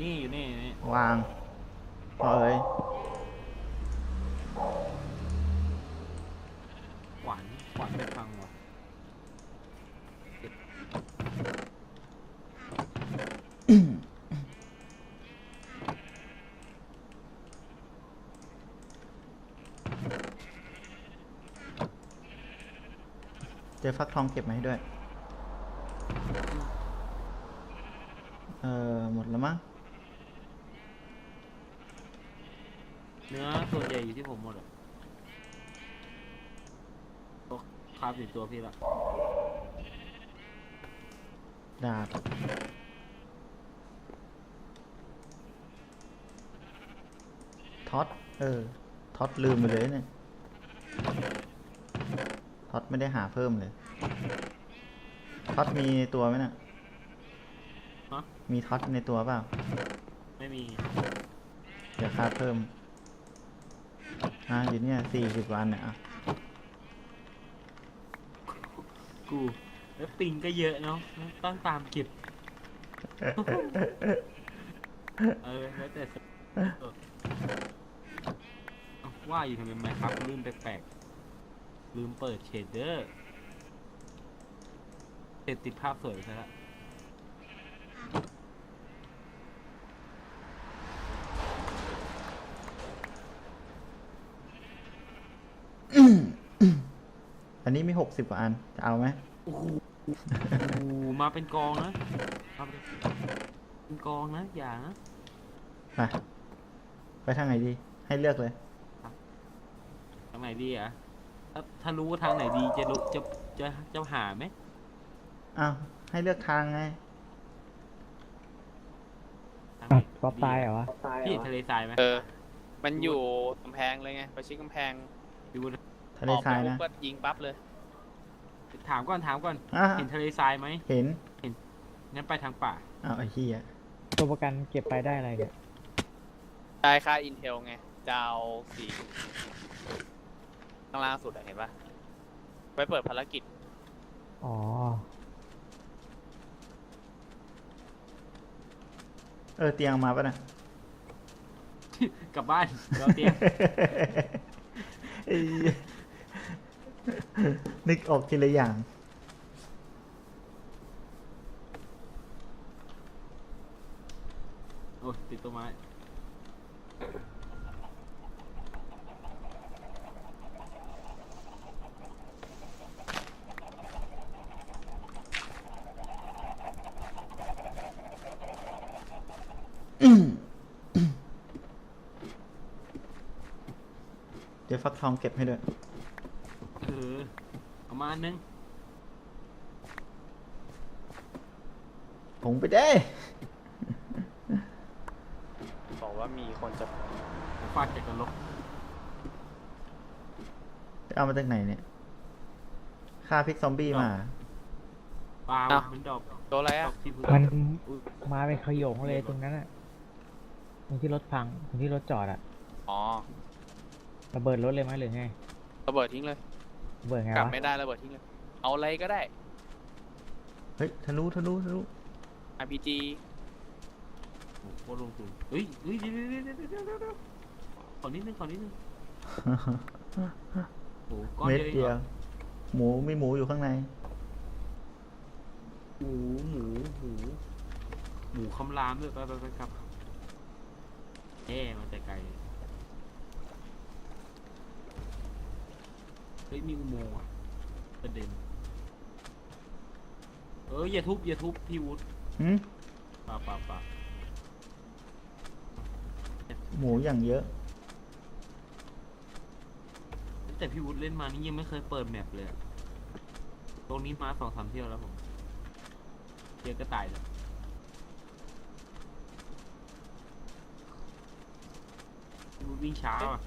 นี่อยู่นี่อยู่นี่วางพอเอ้ยขวานขวานไม่พังว่ะเจอฟักทองเก็บมาให้ด้วย เออหมดแล้วมั้ง เนื้อส่วนใหญ่อยู่ที่ผมหมดอะตัวคราบอยู่ตัวพี่ละดาบท็อตเออท็อตลืมไปเลยเนี่ยท็อตไม่ได้หาเพิ่มเลยท็อตมีตัวไหมเนี่ยฮะมีท็อตในตัวเปล่า ไม่มี เดี๋ยวค่าเพิ่ม อ่าอยู่เนี่ยสี่สิบวันเนี่ยอะกูแล้วปิงก็เยอะเนาะต้องตามเก็บ เออแล้วแต่สเออเอ้าว่าอยู่ทำไมไมครับลืมแปลกๆลืมเปิดเชดเดอร์เสร็จติดภาพสวยซะละ อันนี้มี หกสิบกว่าอัน จะเอาไหมโอ้โหมาเป็นกองนะมาเป็นเป็นกองนะ อย่านะ ไปไปทางไหนดี ให้เลือกเลย ทางไหนดีอะถ้าถ้ารู้ว่าทางไหนดีจะรู้จะจะจะหาไหมอ้าว ให้เลือกทางไง ทางไหนอะป๊อปดีตายเหรอวะพี่เห็นทะเลทรายไหมเออ มันอยู่กำแพงเลยไงประชิดกำแพง ดูทะเลทรายออกนะไปปุ๊บก็ยิงปั๊บเลย ถามก่อนถามก่อน อะเห็นทะเลทรายไหมเห็นงั้นไปทางป่า อ้าวไอ้เหี้ยตัวประกันเก็บไปได้อะไรเนี่ยได้ค่าอินเทลไงจะเอาสีข้างล่างสุดอะเห็นปะไปเปิดภารกิจอ๋อเออเตียงเอามาปะนะ กลับบ้านเดี๋ยวเอาเตียงไอ้เหี้ย นึกออกทีละอย่าง โอ้ยติดต้นไม้เดี๋ยวฟักทองเก็บให้ด้วย เออเอามาอั นนึงผงไปได้บอกว่ามีคนจะผมฟาดจากกันลกเอามาจากไหนเนี่ยฆ่าพริกซอมบี้มา ปลาอ้าวมันดอกตัวอะไรดออะกที่พื้นมันอุ๊ยมาเป็นขโยงเลยตรงนั้นอะตรงที่รถพังตรงที่รถจอดอะอ๋อ ระเบิดรถเลยไหมหรือไงระเบิดทิ้งเลยระ เบิดไงกลับวะไม่ได้ระเบิดทิ้งเลยเอาอะไรก็ได้ เฮ้ยทะลุทะลุทะลุ RPG โอ้โหโคตรลงทุนเฮ้ยเฮ้ยเดี๋ยวเดี๋ยวเดี๋ยวเดี๋ยวเดี๋ยวเดี๋ยวขอนิดนึงขอนิดนึงโอ้โหก้อนเม็ดเดียวเองเดีเหยรวอหมูมีหมูอยู่ข้างใน หมูหมูหมูหมูคำรามด้วยไปไปไปครับแย่มาแต่ไกลเฮ้ยมีอุโมงค์อะประเด็น เอออย่าทุบอย่าทุบพี่วุฒิหืมป่าป่าป่าหมูอย่างเยอะ แต่พี่วุฒิเล่นมานี่ยังไม่เคยเปิดแมปเลยอะตรงนี้มาสองสามเที่ยวแล้วผมเที่ยวก็ตายแล้วพี่วุฒิวิ่งช้าอะ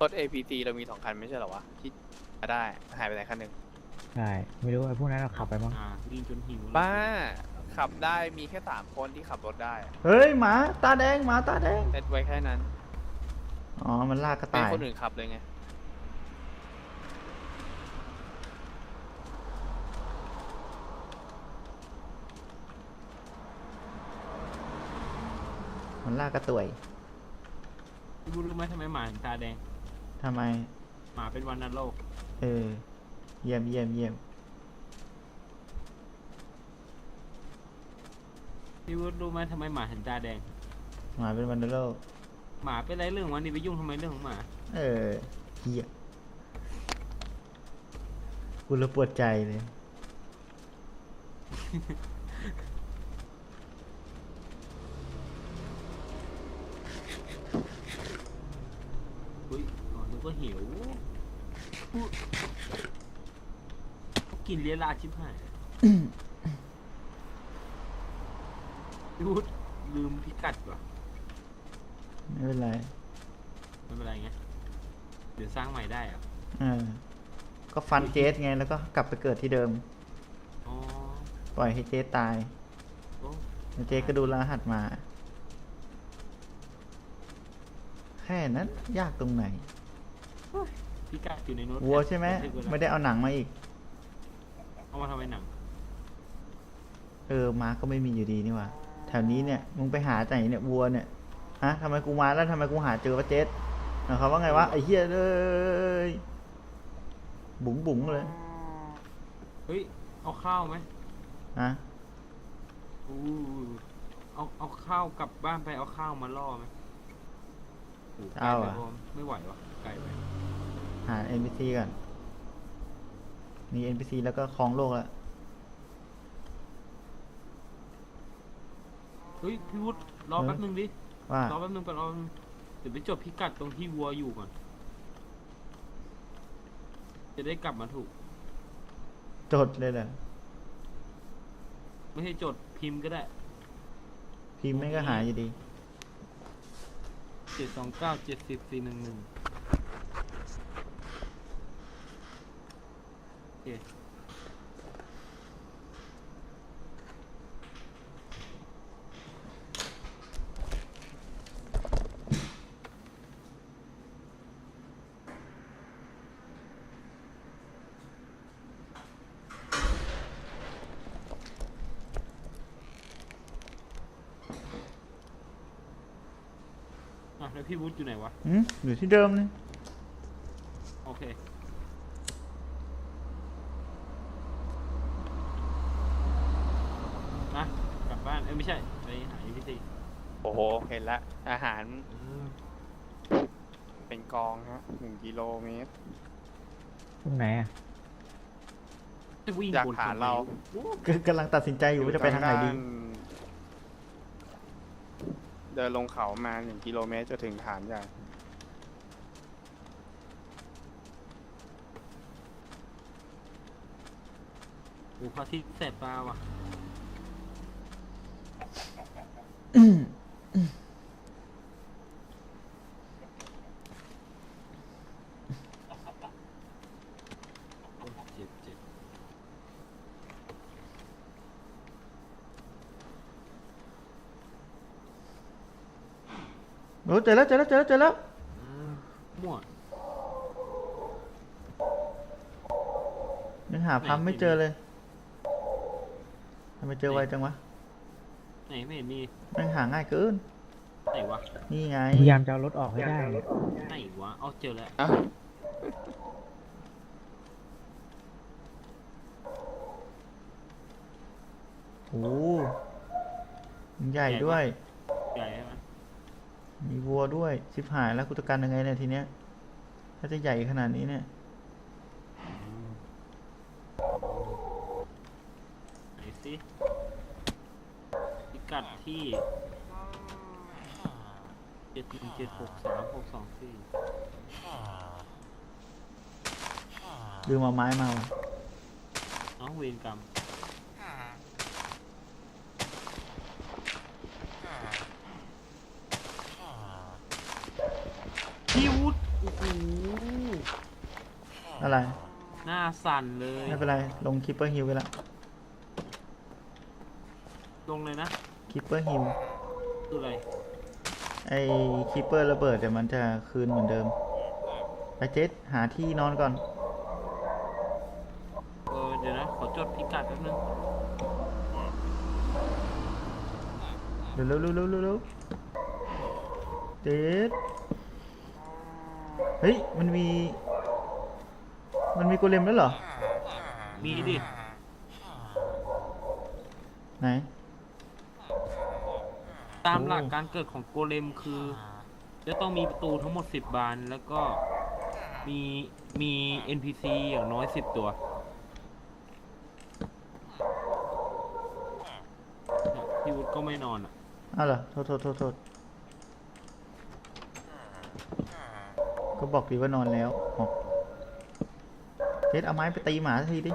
รถ APT เรามีสองคันไม่ใช่เหรอวะที่มาได้หายไปไหนคันหนึ่งใช่ไม่รู้ไอ้พวกนั้นเราขับไปมั้งอ่าวิ่งจนหิวเลยบ้า ขับได้มีแค่สามคนที่ขับรถได้อะเฮ้ยหมาตาแดงหมาตาแดงเซตไว้แค่นั้นอ๋อมันลากกระให้ต่ายคนอื่นขับเลยไงมันลากกระต่วย พี่วุฒิรู้ไหมทำไมหมาถึงตาแดง ทำไม หมาเป็นวันนโรคเออ เยี่ยมเยี่ยมเยี่ยมพี่วุฒิรู้ไหมทำไมหมาถึงตาแดง หมาเป็นวันโรคหมาเป็นไรเรื่องของมันนี่ไปยุ่งทำไมเรื่องของหมา เออเหี้ยกูระปวดใจเลย อุ้ยอ๋อนึกว่าหิวอุ๊ย กินเลียราชิบหายพี่วุฒิลืมพิกัดว่ะไม่เป็นไรไม่เป็นไรไงเดี๋ยวสร้างใหม่ได้เหรอเออก็ฟันเจสไงแล้วก็กลับไปเกิดที่เดิม อ๋อปล่อยให้เจสตายโอ้แล้วเจสก็ดูรหัสมา แค่นั้นยากตรงไหน พิกัดอยู่ในโน้ตวัวใช่ไหมแพดไม่ได้เอาหนังมาอีก เอามาทำไมหนัง เออมาก็ไม่มีอยู่ดีนี่หว่าแถวนี้เนี่ยมึงไปหาจากไหนเนี่ยวัวเนี่ยฮะทำไมกูมาแล้วทำไมกูหาเจอวะเจสหมายความว่าไงวะไอ้เหี้ยเลยบุ๋งบุ๋งเลยเฮ้ย เอาข้าวไหมฮะอู้เอาเอาข้าวกลับบ้านไปเอาข้าวมาล่อไหมโโหไกลเอาไปอะปะไม่ไหววะไกลไปหา NPC ก่อน มี NPC แล้วก็ครองโลกแล้วเฮ้ยพี่วุฒิรอเออแป๊บนึงดิ ว่ารอแป๊บนึงไปรอแป๊บนึงเดี๋ยวไปจบพิกัดตรงที่วัวอยู่ก่อน จะได้กลับมาถูก จดเลยเหรอไม่ใช่จดพิมพ์ก็ได้ พิมพ์ไม่ก็หายอยู่ดีเจ็ดสองเก้าเจ็ดสิบสี่หนึ่งหนึ่ง อะแล้วพี่วุฒิอยู่ไหนวะ อืมอยู่ที่เดิมเลย โอเค มากลับบ้าน เอ้ยไม่ใช่ ไปหาอีพีซี โอ้โห เห็นละ อาหารเป็นกองฮะหนึ่งกิโลเมตร ตรงไหนอะจะวิ่งจากวนฐานทำไมเราโอ้คือกำลังตัดสินใจอยู่ว่าจะไปทางไหนดี เดินลงเขามาหนึ่งกิโลเมตรจะถึงฐานใหญ่โหพระอาทิตย์แสบตาว่ะ โอ้ยเจ็บเจ็บ โอ้ เจอแล้วเจอแล้วเจอแล้วเจอแล้วมั่วยังหาพัมไหนไม่เจอเลยทำไมเจอไวจังวะไหนไม่เห็นมีแม่งหาง่ายเกินไหนวะนี่ไงพยายามจะเอารถออกให้ได้เนี่ยไหนวะเอาเจอแล้วอะโอ้มันใหญ่ด้วยใหญ่ใช่ไหม มีวัวด้วยชิบหายแล้วกูจะกันยังไงเนี่ยทีเนี้ย ถ้าจะใหญ่ขนาดนี้เนี่ยไหนสิพิกัดที่เจ็ดหนึ่งเจ็ดหกสามหกสองสี่ลืมเอาไม้มาว่ะน้องเวรกรรม พี่วุฒิโอ้โหอะไร หน้าสั่นเลยไม่เป็นไร ลงคิปเปอร์ฮิลไปละลงเลยนะคิปเปอร์ฮิลคืออะไรไอ้คิปเปอร์ระเบิดเดี๋ยวมันจะคืนเหมือนเดิม ไปเจ็ดหาที่นอนก่อน เออเดี๋ยวนะ ขอจดพิกัดแป๊บนึงเร็วเร็วเร็วเร็วเร็วเจ็ด เฮ้ย มันมี มันมีโกเลมแล้วเหรอ มีดิ ไหน ตามหลักโอ้การเกิดของโกเลมคือ จะต้องมีประตูทั้งหมดสิบบาน แล้วก็มีมี NPC อย่างน้อยสิบตัวเนี่ยพี่วุฒิก็ไม่นอนอะ อ้าวเหรอ โทษโทษโทษโทษ ก็บอกดีว่านอนแล้วบอกเจ็ดเอาไม้ไปตีหมาสักทีดิ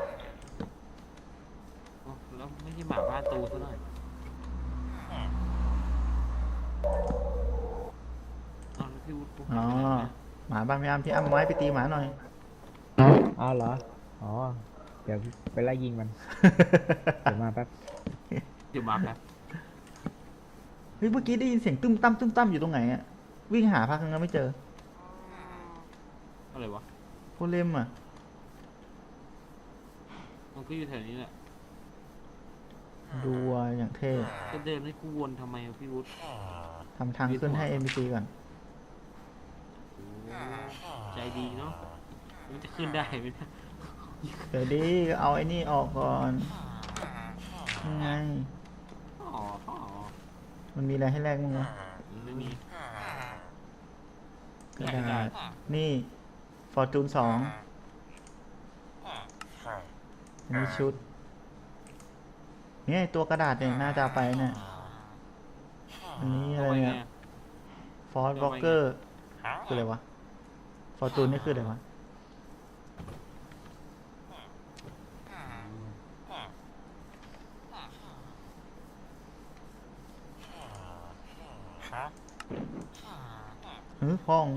อ๋อแล้วไม่ใช่หมาบ้านตูซะหน่อยเอาแล้วพี่วุฒิกูหาอ๋อไปไหนเนี่ยหมาบ้านพี่อ้ำพี่อ้ำเอาไม้ไปตีหมาหน่อยอ๋อเหรอ อ๋อ เดี๋ยวไปไล่ยิงมัน เดี๋ยวมาแป๊บ เดี๋ยวมาแป๊บเฮ้ยเมื่อกี้ได้ยินเสียงตุ้มตั้มตุ้มตั้มอยู่ตรงไหนอะวิ่งหาพักนึงแล้วไม่เจอ อะไรวะโกเลมอะมันก็อยู่แถวนี้แหละดูวัวอย่างเท่จะเดินให้กูวนทำไมวะพี่วุฒิทำทางขึ้นให้ NPC ก่อน โอ้ใจดีเนาะมันจะขึ้นได้ไหมเนี่ยเดี๋ยวดิก็เอาไอ้นี่ออกก่อนยังไง อ๋ออ๋อมันมีอะไรให้แลกมั้งวะมันไม่มีกระไม่ได้ดาษนี่ ฟอร์จูนสองอันนี้ชุด เนี่ยตัวกระดาษเนี่ยน่าจะเอาไปเนี่ย อันนี้อะไรเนี่ยฟอร์ดบล็อกเกอร์คืออะไรวะ ฟอร์จูนนี่คืออะไรวะเออพ่อง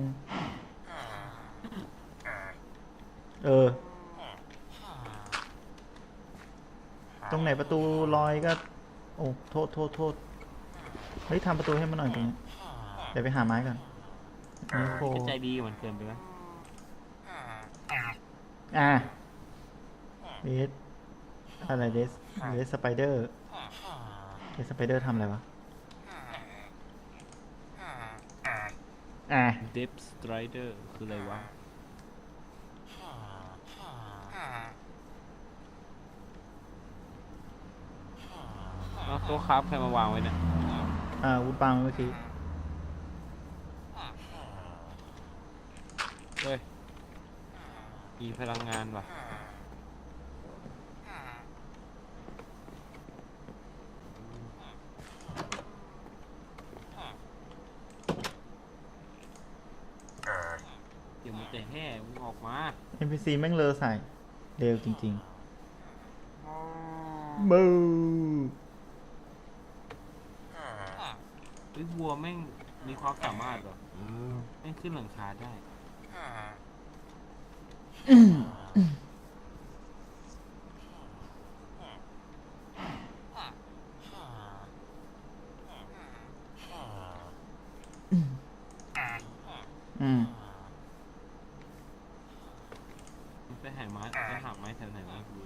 เออ ตรงไหนประตูลอยก็ โอ้โทษโทษโทษเฮ้ยทำประตูให้มันหน่อยตรงนี้เดี๋ยวไปหาไม้ก่อนนิโคก็ใจดีกับมันเกินไปไหมอะเดสอะไรเดสเดสสไปเดอร์เดสสไปเดอร์ทำอะไรวะอะเดฟสไตรเดอร์คืออะไรวะ แล้วโต๊ะครับใครมาวางไว้เนี่ยอ่าวุดปังเมื่อกี้เฮ้ยมีพลังงานว่ะเดี๋ยวมันจะแห่มึงออกมา NPC แม่งเลอใส่เร็วจริงๆบู เฮ้ยวัวแม่งมีความสามารถเหรอแม่งขึ้นหลังคาได้ อืม มันไปหาไม้ไปหาไม้แถวไหนวะกู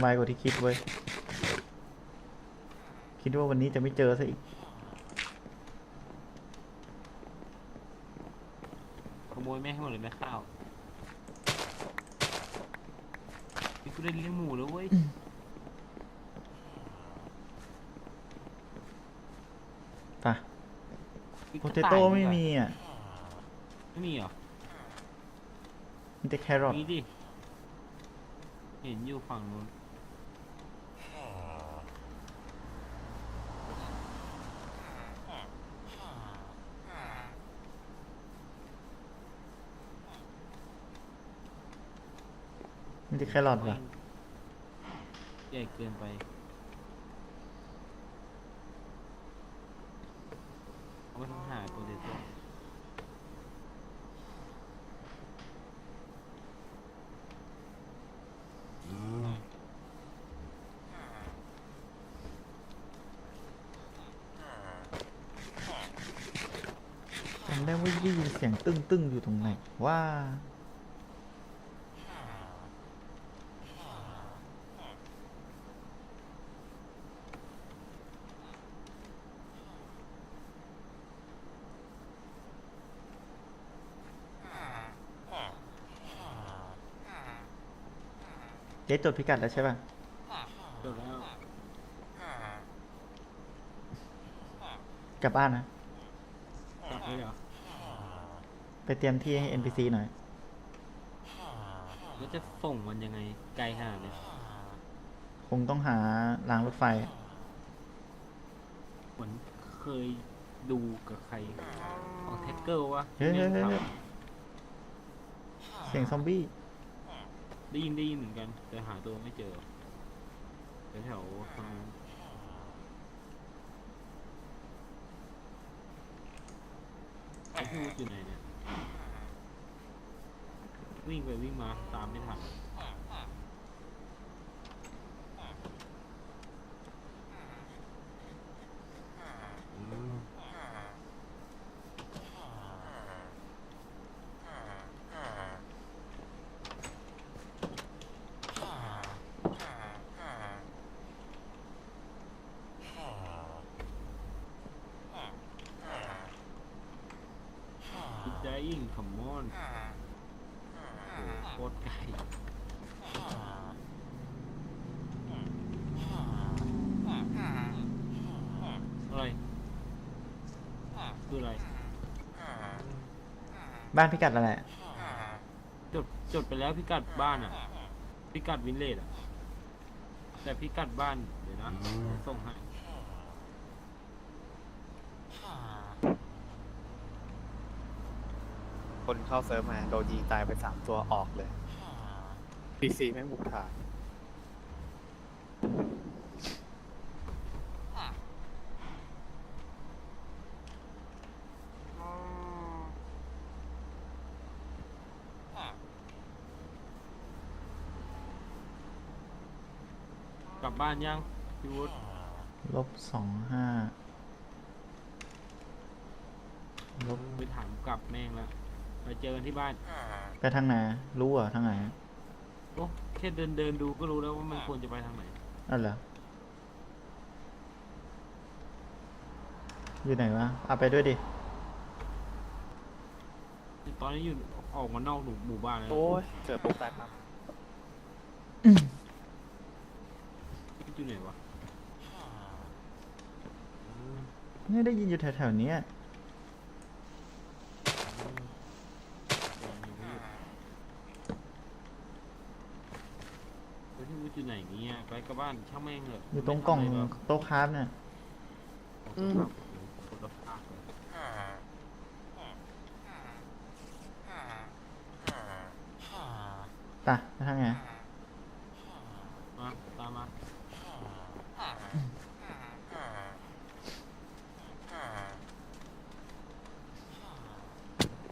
ไว กว่าที่คิดเว้ย คิดว่าวันนี้จะไม่เจอซะอีก ขโมยแม่ให้หมดเลยแม่ข้าวนี่กูได้เลี้ยงหมูแล้วเว้ยไปมีโพกระเตต่ายโต้ด้วยไม่ว่ะมีอะ ไม่มีเหรอ มีแต่แครอทมีดิ เห็นอยู่ฝั่งนู้น มีแต่แครอทว่ะใหญ่เกินไปเอาไปต้องหาโปเตโต้จำได้ว่าได้ยินเสียงตึ้งตึ้งๆอยู่ตรงไหนว่า จ๊จดพิกัดแล้วใช่ป่ะจบแล้วกลับบ้านนะ กลับเลยเหรอไปเตรียมที่ให้ NPC หน่อย แล้วจะส่งมันยังไงไกลขนาดเนี้ยคงต้องหารางรถไฟ เหมือนเคยดูกับใครของแท็กเกิลวะเฮ้ยเฮ้ยเฮ้ยแม่เฮ้งยทเสียงซอมบี้ำ ได้ยินได้ยินเหมือนกัน แต่หาตัวไม่เจอแถวทางไอ้พี่วุฒิอยู่ไหนเนี่ย วิ่งไปวิ่งมาตามไม่ทัน ได้ยิงขมอน โอ้โหโคตรไกลอะไรคืออะไร บ้านพิกัดอะไรอะจดจดไปแล้วพิกัดบ้านอะ พิกัดวินเลจอะ แต่พิกัดบ้านเดี๋ยวนะส่งให้ คนเข้าเซิร์ฟมาโดนยิงตายไปสามตัวออกเลยพีซีแม่งบุกฐานกลับบ้านยังพี่วุฒิลบสองห้าลบ ไปถามกลับแม่งแล้ว ไปเจอกันที่บ้านไปทางไหนรู้เหรอทางไหนโอ้แค่เดินเดินดูก็รู้แล้วว่ามันควรจะไปทางไหนอ๋อเหรออยู่ไหนวะเอาไปด้วยดิตอนนี้อยู่ออกมานอกหมู่หมู่บ้านแล้วโอ้ยเกิดปุ๊บตายปั๊บอยู่ไหนวะ เนี่ยได้ยินอยู่แถวๆเนี้ย ไปที่วุฒิอยู่ไหนเนี่ยไปกั บบ้านช่างแม่งเถอะอยู่ตรงกล่องไม่ทำะไรหรโต๊ะคราฟเนี่ย อืมคนละภาคเลยไปไปทางไหนมาตามมา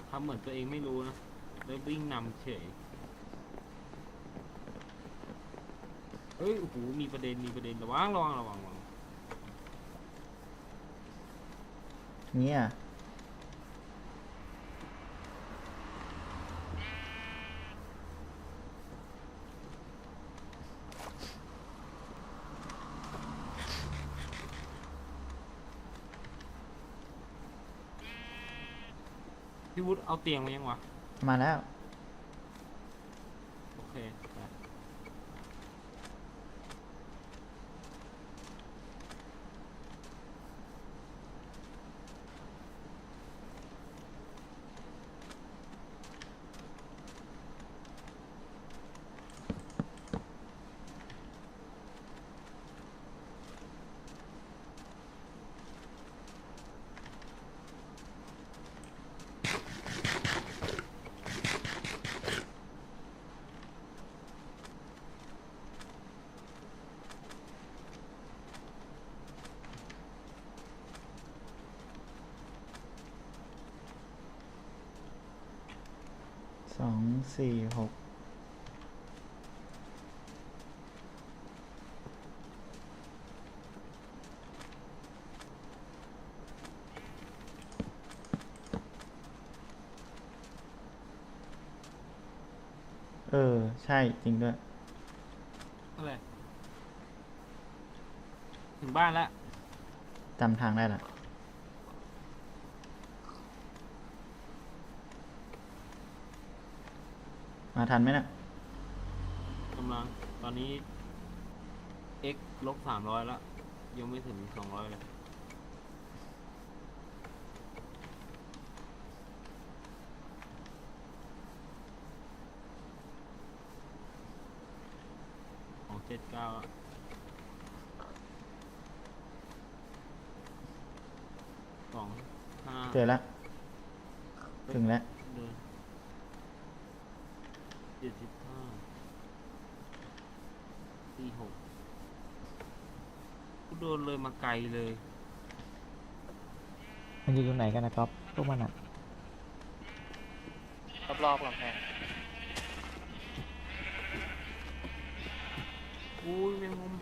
ทำเหมือนตัวเองไม่รู้นะแล้ววิ่งนำเฉย เฮ้ยโอ้โหมีประเด็นมีประเด็นระวังระวังระวังระวังเนี่ยพี่วุฒิเอาเตียงมายังวะ มาแล้ว สองสี่หกเออ ใช่จริงด้วย อะไร ถึงบ้านแล้ว จำทางได้ละ มาทันไหมเนะี่ยกำลังตอนนี้ x ลบสามร้อยแล้ว ยังไม่ถึงสองร้อยเลย ของเจ็ดเก้าอะสองห้าเจอแล้ว ถึงแล้ว เดินเจ็ดสิบห้าสี่หกกูโดนเลยมาไกลเลย มันอยู่ตรงไหนกันนะครับพวกมันอะรอบๆกำแพงอุ้ยแมงมุม